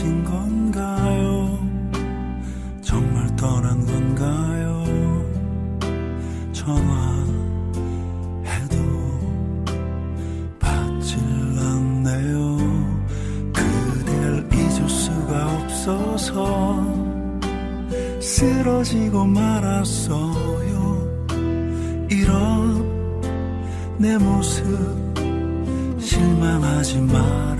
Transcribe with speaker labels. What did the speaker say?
Speaker 1: 사라진 건가요? 정말 떠난 건가요? 전화해도 받질 않네요. 그댈 잊을 수가 없어서 쓰러지고 말았어요. 이런 내 모습 실망하지 말아